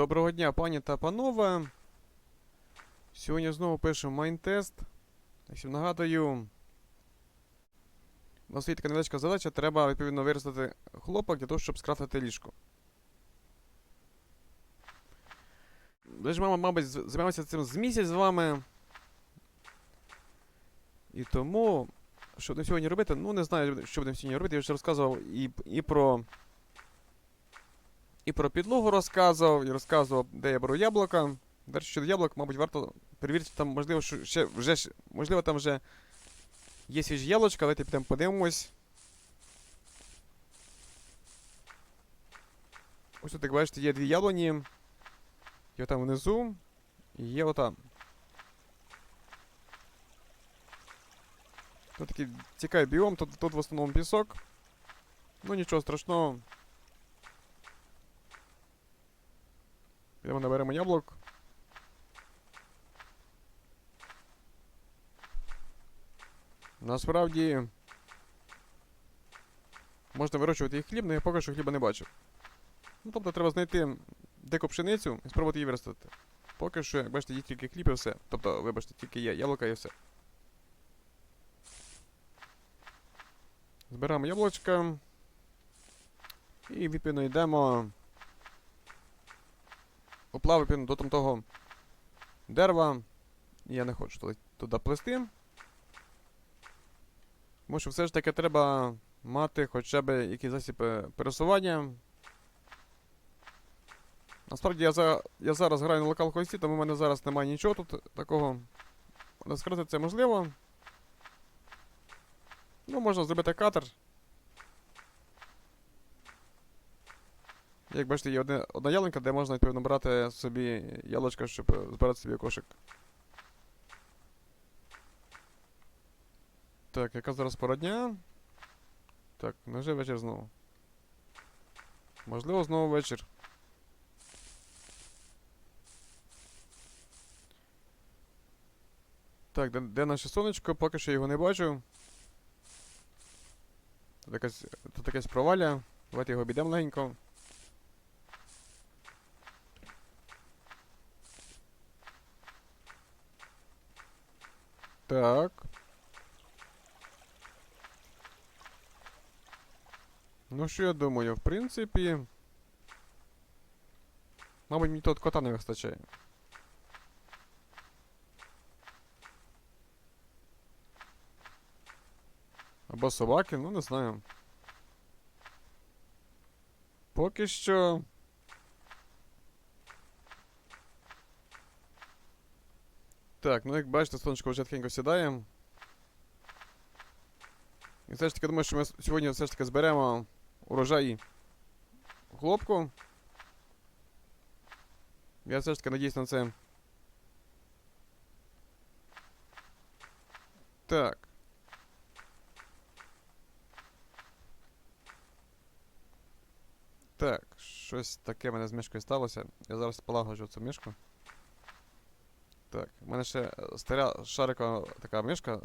Доброго дня, пані та панове. Сьогодні знову пишемо майнтест. Всім нагадую. У нас є така невеличка задача, треба відповідно виростити хлопок для того, щоб скрафтити ліжко. Мама, мабуть, займаємося цим з місяць з вами. І тому, що будемо сьогодні робити, ну не знаю, що будемо сьогодні робити. Я вже розказував і, і про. І про підлогу розказував, і розказував, де я беру яблука. До речі, щодо яблук, мабуть, варто перевірити, там, можливо, що ще вже можливо, там вже є свіжі яблучка, давайте підемо подивимось. Ось тут, як бачите, є дві яблуні. Є там внизу. І є отам. Тут такий цікавий біом, тут, тут в основному пісок. Ну нічого страшного. Підемо наберемо яблук. Насправді. Можна вирощувати і хліб, але я поки що хліба не бачив. Ну, тобто треба знайти дику пшеницю і спробувати її виростити. Поки що, як бачите, є тільки хліб і все. Тобто, вибачте, тільки є яблука і все. Збираємо яблучка. І відповідно йдемо. Поплав відповідно до там того дерева. Я не хочу туди, туди плести. Тому що все ж таки треба мати хоча б якийсь засіб е, пересування. Насправді я, за, я зараз граю на локал хості, тому в мене зараз немає нічого тут такого. Розкрити це можливо. Ну, можна зробити катер. Як бачите, є одне, одна ялинка, де можна відповідно брати собі ялочка, щоб збирати собі кошик. Так, яка зараз пора дня? Так, невже вечір знову. Можливо, знову вечір. Так, де, де наше сонечко? Поки що його не бачу. Тут якась, тут якась проваля. Давайте його обійдемо легенько. Так. Ну, що я думаю, в принципі. Мабуть, мені тут кота не вистачає. Або собаки, ну не знаю. Поки що. Так, ну як бачите, сонечко вже тихенько сідає. І все ж таки думаю, що ми сьогодні все ж таки зберемо урожай хлопку. Я все ж таки надіюсь на це. Так. Так, щось таке в мене з мишкою сталося. Я зараз полагоджу цю мишку. Так, в мене ще е, стара шарикова така мишка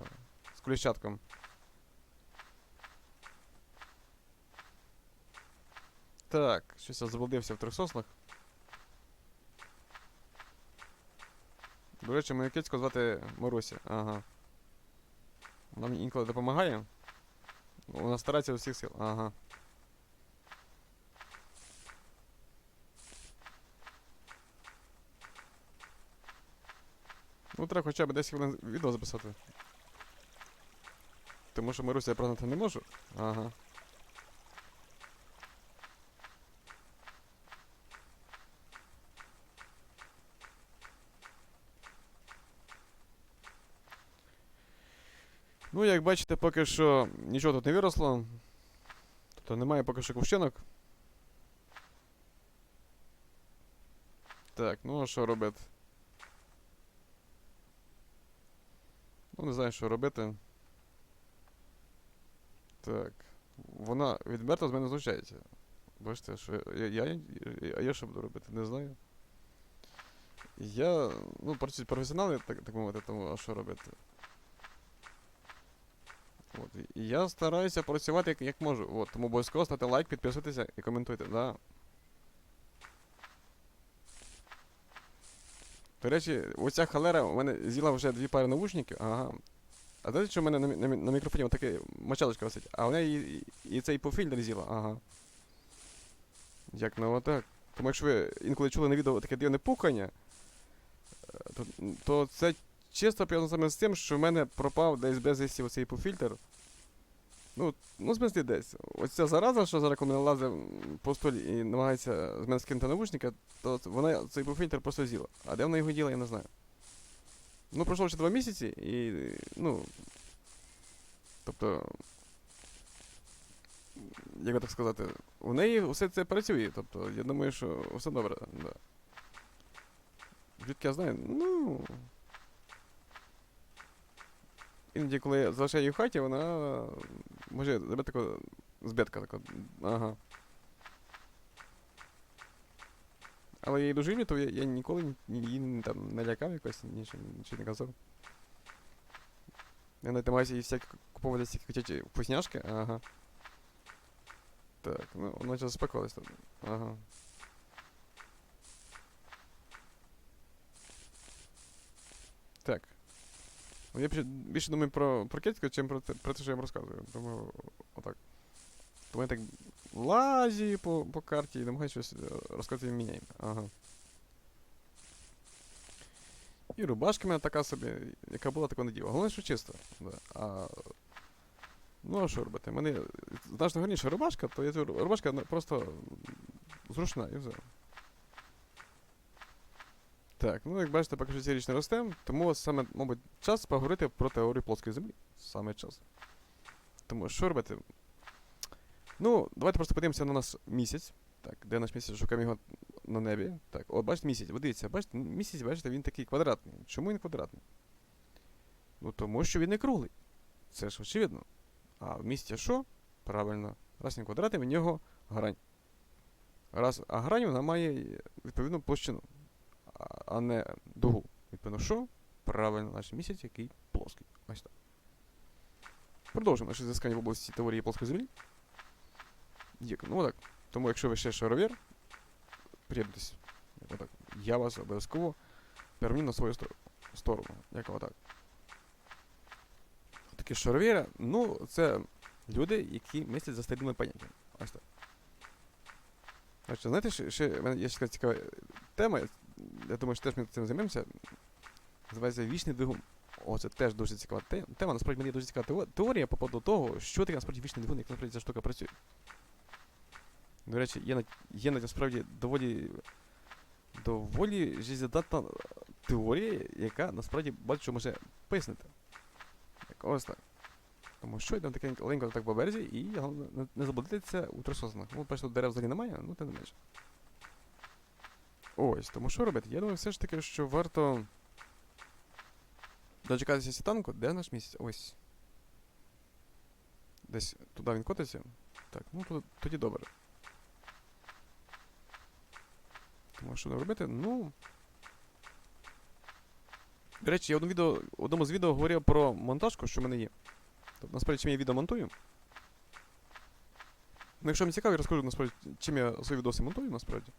з коліщатком. Так, щось я заблудився в трьох соснах. До речі, мою кицьку звати Маруся. Ага. Вона мені інколи допомагає. Вона старається у всіх сил. Ага. Ну, треба хоча б 10 хвилин відео записати. Тому що Маруся я прогнати не можу. Ага. Ну, як бачите, поки що нічого тут не виросло. Тобто немає поки що кувщинок. Так, ну а що робити? Ну, не знаю, що робити. Так. Вона відверто з мене знущається. Бачите, що я, я, я, я що буду робити? Не знаю. Я, ну, працюють професіонали, так, так мовити, тому а що робити? От, я стараюся працювати як, як можу. От, тому обов'язково ставте лайк, підписуйтеся і коментуйте, да. До речі, оця халера у мене з'їла вже дві пари навушників. Ага. А знаєте, що в мене на, на, на мікрофоні отаке мочалочка висить, а в неї і, і цей пофільтр з'їла. Ага. Як ну отак. Тому якщо ви інколи чули на відео таке дивне пукання, е, то, то це чисто пов'язано саме з тим, що в мене пропав десь безвісті оцей пофільтр. Ну, ну, в смислі десь. Ось ця зараза, що зараз коли лазить по столі і намагається з мене скинути навушника, то вона цей пофільтр просто з'їла. А де вона його діла, я не знаю. Ну, пройшло ще два місяці і. ну. Тобто. Як би так сказати, у неї все це працює. Тобто, я думаю, що все добре. Да. Звідки я знаю? Ну. Іноді, коли я залишаю її в хаті, вона може зробити такого збитка. Такого. Ага. Але я її люблю, то я, я ніколи її там не лякав якось, нічого, нічого не казав. Я навіть намагаюся їй всякі купувати всякі котячі вкусняшки, ага. Так, ну, вона зараз заспокоїлась там. Ага. Так. Ну, я більше, думаю про, про Кетьку, чим про те, про те, що я вам розказую. Думаю, отак. Тому я так лазю по, по карті і намагаюся щось е, розказати міняємо. Ага. І рубашка мене така собі, яка була, така наділа. Головне, що чисто. Да. А, ну, а що робити? Мене значно гарніша рубашка, то я рубашка ну, просто зручна і все. Так, ну як бачите, поки що ця річ не росте, тому саме, мабуть, час поговорити про теорію плоскої землі. Саме час. Тому що робити? Ну, давайте просто подивимося на наш місяць. Так, де наш місяць? Шукаємо його на небі. Так, от бачите місяць, от дивіться, бачите, місяць, бачите, він такий квадратний. Чому він квадратний? Ну тому що він не круглий. Це ж очевидно. А в місті що? Правильно. Раз він квадратний, в нього грань. Раз, а грань вона має відповідну площину, а, не дугу. Відповідно, що? Правильно, наш місяць, який плоский. Ось так. Продовжуємо наше зіскання в області теорії плоскої землі. Є, ну так. Тому якщо ви ще шаровір, приєднуйтесь. Отак. Я вас обов'язково переміню на свою сторону. Як отак. Такі шаровіри, ну, це люди, які мислять за старими поняттями. Ось так. Значить, знаєте, ще, ще є ще цікава тема. Я думаю, що теж ми цим займемося. Називається вічний двигун. О, це теж дуже цікава тема. Насправді мені дуже цікава теорія по поводу того, що таке насправді вічний двигун, як насправді ця штука працює. До речі, є, є на- насправді доволі доволі жизнездатна теорія, яка насправді що може пояснити. Так, ось так. Тому що йдемо таке ленько так по березі, і головне не, заблудитися у трососнах. Ну, бачите, дерев взагалі немає, ну тим не менше. Ось, тому що робити? Я думаю, все ж таки, що варто дочекатися світанку, де наш місяць? Ось. Десь туди він котиться. Так, ну то- тоді добре. Тому що робити? Ну. До речі, я в одному, відео, одному з відео говорив про монтажку, що в мене є. Тобто, насправді, чим я відео монтую. Ну, якщо вам цікаво, я розкажу насправді, чим я свої відоси монтую, насправді.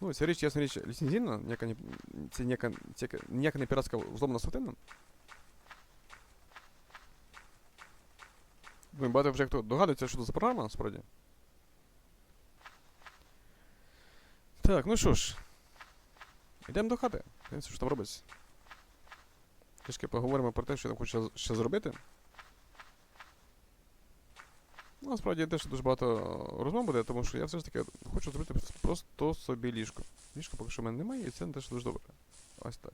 Ну, ця річ, ясна річ, ліцензійна, ніяка не, це ніяка, це ніяка не піратська взломана святина. Думаю, багато вже хто догадується, що це за програма, насправді. Так, ну що ж. Йдемо до хати. Дивимося, що там робиться. Трішки поговоримо про те, що я хочу ще зробити. Ну, насправді теж дуже багато розмов буде, тому що я все ж таки хочу зробити просто собі ліжко. Ліжко поки що в мене немає, і це теж дуже добре. Ось так.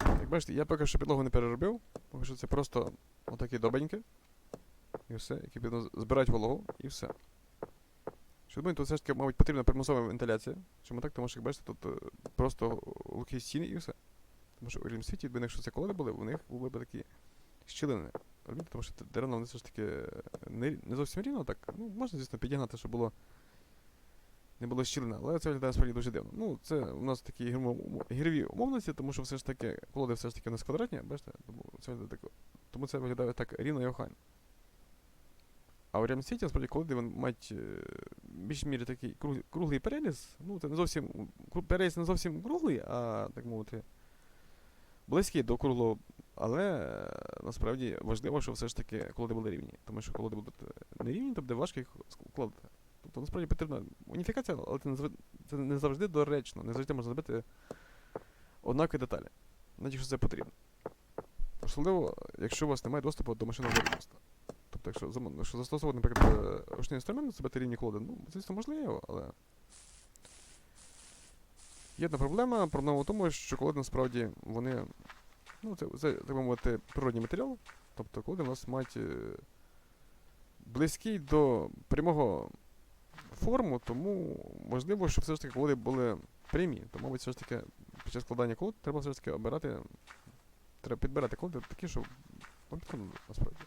Як бачите, я поки що підлогу не переробив, поки що це просто отакі добенькі. І все, які підно збирають вологу, і все. Що думаю, тут все ж таки, мабуть, потрібна примусова вентиляція. Чому так? Тому що, як бачите, тут е, просто лухі стіни і все. Тому що у рівному світі, якби якщо це колони були, у них були б такі щілини. Розумієте? Тому що дерева вони все ж таки е, не, не зовсім рівно, так. Ну, можна, звісно, підігнати, щоб було. Не було щілина, але це виглядає справді дуже дивно. Ну, це у нас такі гірві умовності, тому що все ж таки колоди все ж таки у нас квадратні, бачите? Тому це, виглядає так, тому це виглядає так рівно і охайно. А у реальному світі, насправді, колоди вони мають е, більш мірі такий круглий, переріз. Ну, це не зовсім. Переріз не зовсім круглий, а так мовити. Близький до круглого. Але е, насправді важливо, що все ж таки колоди були рівні. Тому що колоди будуть е, нерівні, то буде важко їх складати. Тобто насправді потрібна уніфікація, але це не, зав- це не завжди доречно, не завжди можна зробити однакові деталі. Навіть якщо це потрібно. Особливо, якщо у вас немає доступу до машинного виробництва. Тобто, якщо, якщо застосовувати, наприклад, е, ручний інструмент, зробити рівні колоди, ну, звісно, можливо, але. Є проблема. Проблема в тому, що колоди насправді вони. Ну, це, це так би мовити, природній матеріал. Тобто колоди у нас мають е, близький до прямого форму, тому можливо, щоб все ж таки колоди були прямі. То, мабуть, все ж таки під час складання колод треба все ж таки обирати. Треба підбирати колоди такі, щоб вам підходили насправді.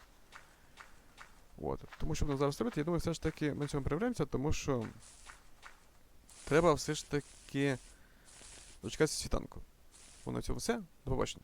От. Тому що воно зараз робити, я думаю, все ж таки ми цьому переберемося, тому що треба все ж таки дочекатися світанку. Бо на цьому все. До побачення.